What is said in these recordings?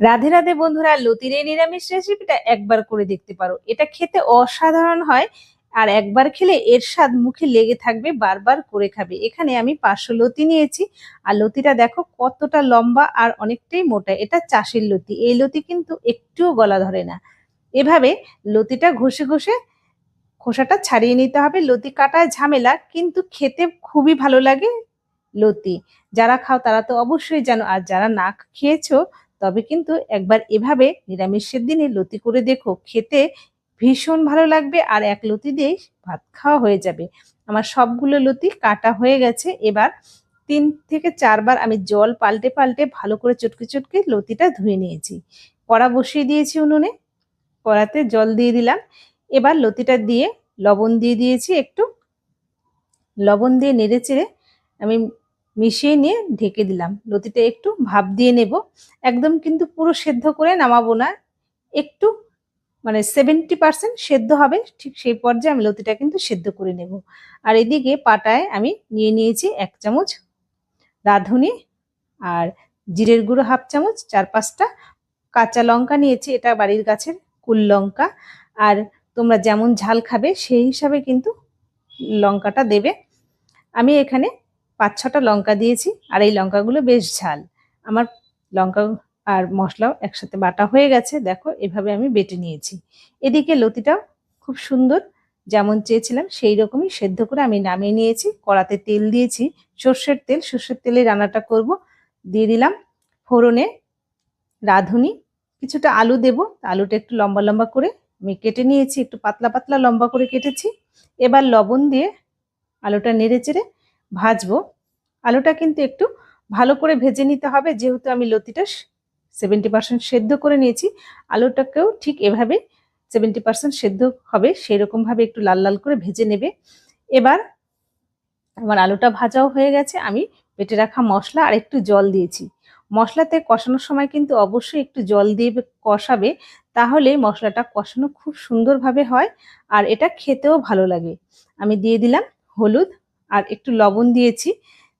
রাধে রাধে বন্ধুরা, লতির নিরামিষ রেসিপিটা একবার করে দেখতে পারো। এটা খেতে অসাধারণ হয় আর একবার খেলে এর স্বাদ মুখে লেগে থাকবে, বারবার করে খাবে। এখানে আমি পাঁচশো লতি নিয়েছি আর লতিটা দেখো কতটা লম্বা আর অনেকটাই মোটা। এটা চাষের লতি। এই লতি কিন্তু একটুও গলা ধরে না। এভাবে লতিটা ঘষে ঘষে খোসাটা ছাড়িয়ে নিতে হবে। লতি কাটায় ঝামেলা, কিন্তু খেতে খুবই ভালো লাগে লতি। যারা খাও তারা তো অবশ্যই জানো। আর যারা না খেয়েছো তবে কিন্তু একবার এভাবে নিরামিষের দিনে লতি করে দেখো, খেতে ভীষণ ভালো লাগবে আর এক লতি দিয়েই ভাত খাওয়া হয়ে যাবে। আমার সবগুলো লতি কাটা হয়ে গেছে। এবার তিন থেকে চারবার আমি জল পাল্টে পাল্টে ভালো করে চটকে চটকে লতিটা ধুয়ে নিয়েছি। কড়া বসিয়ে দিয়েছি উনুনে, কড়াতে জল দিয়ে দিলাম। এবার লতিটা দিয়ে লবণ দিয়ে দিয়েছি একটু। লবণ দিয়ে নেড়ে চেড়ে আমি মিশিয়ে নিয়ে ঢেকে দিলাম। লতিটা একটু ভাপ দিয়ে নেব। একদম কিন্তু পুরো সেদ্ধ করে নামাবো না। একটু মানে সেভেন্টি পার্সেন্ট সেদ্ধ হবে, ঠিক সেই পর্যায়ে আমি লতিটা কিন্তু সেদ্ধ করে নেব। আর এদিকে পাটায় আমি নিয়ে নিয়েছি এক চামচ রাঁধুনি আর জিরের গুঁড়ো হাফ চামচ, চার পাঁচটা কাঁচা লঙ্কা নিয়েছি, এটা বাড়ির গাছের কুল লঙ্কা। আর তোমরা যেমন ঝাল খাবে সেই হিসাবে কিন্তু লঙ্কাটা দেবে। আমি এখানে পাঁচ ছটা লঙ্কা দিয়েছি, আর এই লঙ্কাগুলো বেশ ঝাল। আমার লঙ্কা আর মশলাও একসাথে বাটা হয়ে গেছে, দেখো এভাবে আমি বেটে নিয়েছি। এদিকে লতিটাও খুব সুন্দর, যেমন চেয়েছিলাম সেই রকমই সেদ্ধ করে আমি নামিয়ে নিয়েছি। কড়াতে তেল দিয়েছি, সর্ষের তেল, সর্ষের তেলে রান্নাটা করব। দিয়ে দিলাম ফোড়নে রাঁধুনি, কিছুটা আলু দেব, আলুটা একটু লম্বা লম্বা করে আমি কেটে নিয়েছি, একটু পাতলা পাতলা লম্বা করে কেটেছি। এবার লবণ দিয়ে আলুটা নেড়ে চেড়ে ভাজবো। আলুটা কিন্তু একটু ভালো করে ভেজে নিতে হবে। যেহেতু আমি লতিটা সেভেন্টি পার্সেন্ট সেদ্ধ করে নিয়েছি, আলুটাকেও ঠিক এভাবে সেভেন্টি পার্সেন্ট সেদ্ধ হবে সেই রকমভাবে একটু লাল লাল করে ভেজে নেবে। এবার আমার আলুটা ভাজাও হয়ে গেছে। আমি পেটে রাখা মশলা আর একটু জল দিয়েছি। মশলাতে কষানোর সময় কিন্তু অবশ্যই একটু জল দিয়ে কষাবে, তাহলে মশলাটা কষানো খুব সুন্দরভাবে হয় আর এটা খেতেও ভালো লাগে। আমি দিয়ে দিলাম হলুদ আর একটু লবণ দিয়েছি।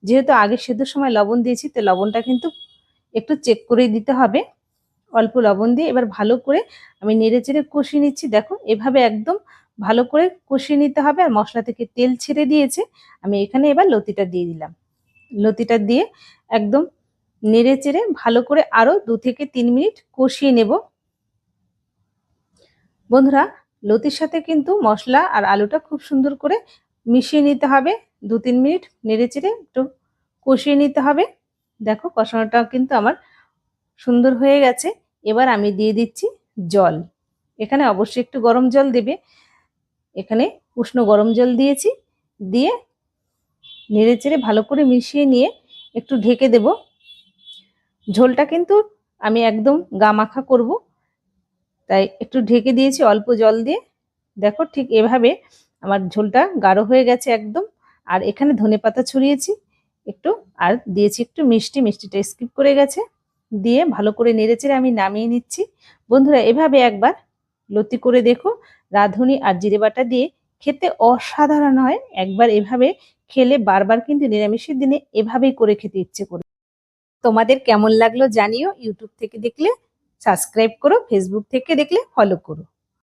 যেহেতু আগে সেদ্ধর সময় লবণ দিয়েছি, তো লবণটা কিন্তু একটু চেক করেই দিতে হবে। অল্প লবণ দিয়ে এবার ভালো করে আমি নেড়ে চেড়ে কষিয়ে নিচ্ছি। দেখো এভাবে একদম ভালো করে কষিয়ে নিতে হবে আর মশলা থেকে তেল ছেড়ে দিয়েছে। আমি এখানে এবার লতিটা দিয়ে দিলাম। লতিটা দিয়ে একদম নেড়ে চেড়ে ভালো করে আরও দু থেকে তিন মিনিট কষিয়ে নেব। বন্ধুরা, লতির সাথে কিন্তু মশলা আর আলুটা খুব সুন্দর করে মিশিয়ে নিতে হবে। দু তিন মিনিট নেড়ে চেড়ে একটু কষিয়ে নিতে হবে। দেখো কষানোটা কিন্তু আমার সুন্দর হয়ে গেছে। এবার আমি দিয়ে দিচ্ছি জল। এখানে অবশ্যই একটু গরম জল দেবে। এখানে উষ্ণ গরম জল দিয়েছি। দিয়ে নেড়ে চেড়ে ভালো করে মিশিয়ে নিয়ে একটু ঢেকে দেব। ঝোলটা কিন্তু আমি একদম গা মাখা করব। তাই একটু ঢেকে দিয়েছি অল্প জল দিয়ে। দেখো ঠিক এভাবে আমার ঝোলটা গাঢ় হয়ে গেছে একদম। আর এখানে ধনে পাতা ছড়িয়েছি একটু, আর দিয়েছি একটু মিষ্টি, মিষ্টিটা স্কিপ করে গেছে। দিয়ে ভালো করে নেড়েচেড়ে আমি নামিয়ে নিচ্ছি। বন্ধুরা, এভাবে একবার লতি করে দেখো, রাঁধুনি আর জিরে বাটা দিয়ে খেতে অসাধারণ হয়। একবার এভাবে খেলে বারবার কিন্তু নিরামিষের দিনে এভাবেই করে খেতে ইচ্ছে করে। তোমাদের কেমন লাগল জানিও। ইউটিউব থেকে দেখলে, সাবস্ক্রাইব করো ফেসবুক থেকে দেখলে ফলো করো।